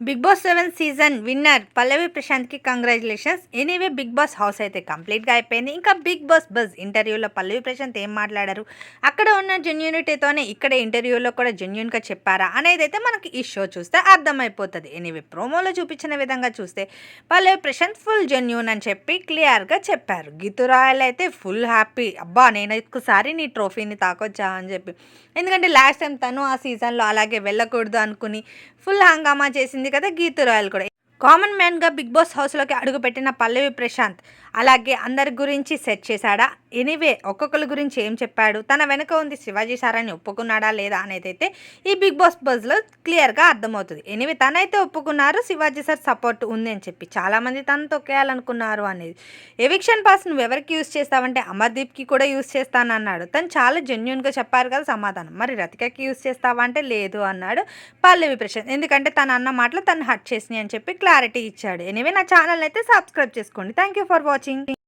Big boss seven season winner Pallavi ప్రశాంత్కి congratulations. Anyway big boss house అయితే కంప్లీట్గా అయిపోయింది. ఇంకా బిగ్ బాస్ బజ్ ఇంటర్వ్యూలో పల్లవి ప్రశాంత్ ఏం మాట్లాడారు? అక్కడ ఉన్న జెన్యూనిటీతోనే ఇక్కడ ఇంటర్వ్యూలో కూడా జెన్యున్గా చెప్పారా? అనేది అయితే మనకి ఈ షో చూస్తే అర్థమైపోతుంది. ఎనీవే ప్రోమోలో చూపించిన విధంగా చూస్తే పల్లవి ప్రశాంత్ ఫుల్ జెన్యూన్ అని చెప్పి క్లియర్గా చెప్పారు. గీతురాయలు అయితే ఫుల్ హ్యాపీ. అబ్బా నేను ఒక్కసారి నీ ట్రోఫీని తాకొచ్చా అని చెప్పి. ఎందుకంటే లాస్ట్ టైం తను ఆ సీజన్లో అలాగే వెళ్ళకూడదు అనుకుని ఫుల్ హంగామా చేసింది. కదా గీతు రాయల్ కూడా. కామన్ మ్యాన్గా బిగ్ బాస్ హౌస్లోకి అడుగుపెట్టిన పల్లవి ప్రశాంత్. అలాగే అందరి గురించి సెర్చ్ చేశాడా? ఎనీవే ఒక్కొక్కరి గురించి ఏం చెప్పాడు? తన వెనుక ఉంది శివాజీ సార్ అని ఒప్పుకున్నాడా లేదా అనేది అయితే ఈ బిగ్ బాస్ బజ్లో క్లియర్గా అర్థమవుతుంది. ఎనీవే తనైతే ఒప్పుకున్నారు శివాజీ సార్ సపోర్ట్ ఉంది అని చెప్పి. చాలామంది తను తొక్కేయాలనుకున్నారు అనేది. ఎవిక్షన్ పాస్ నువ్వు ఎవరికి యూస్ చేస్తావంటే అమర్దీప్కి కూడా యూజ్ చేస్తానన్నాడు తను చాలా జెన్యున్గా చెప్పారు కదా సమాధానం. మరి రతికకి యూస్ చేస్తావా అంటే లేదు అన్నాడు పల్లవి ప్రశాంత్. ఎందుకంటే తన అన్న మాటలు తను హట్ చేసినాయి అని చెప్పి క్లారిటీ ఇచ్చాడు. ఎనివే నా ఛానల్ అయితే సబ్స్క్రైబ్ చేసుకోండి. Thank you for watching.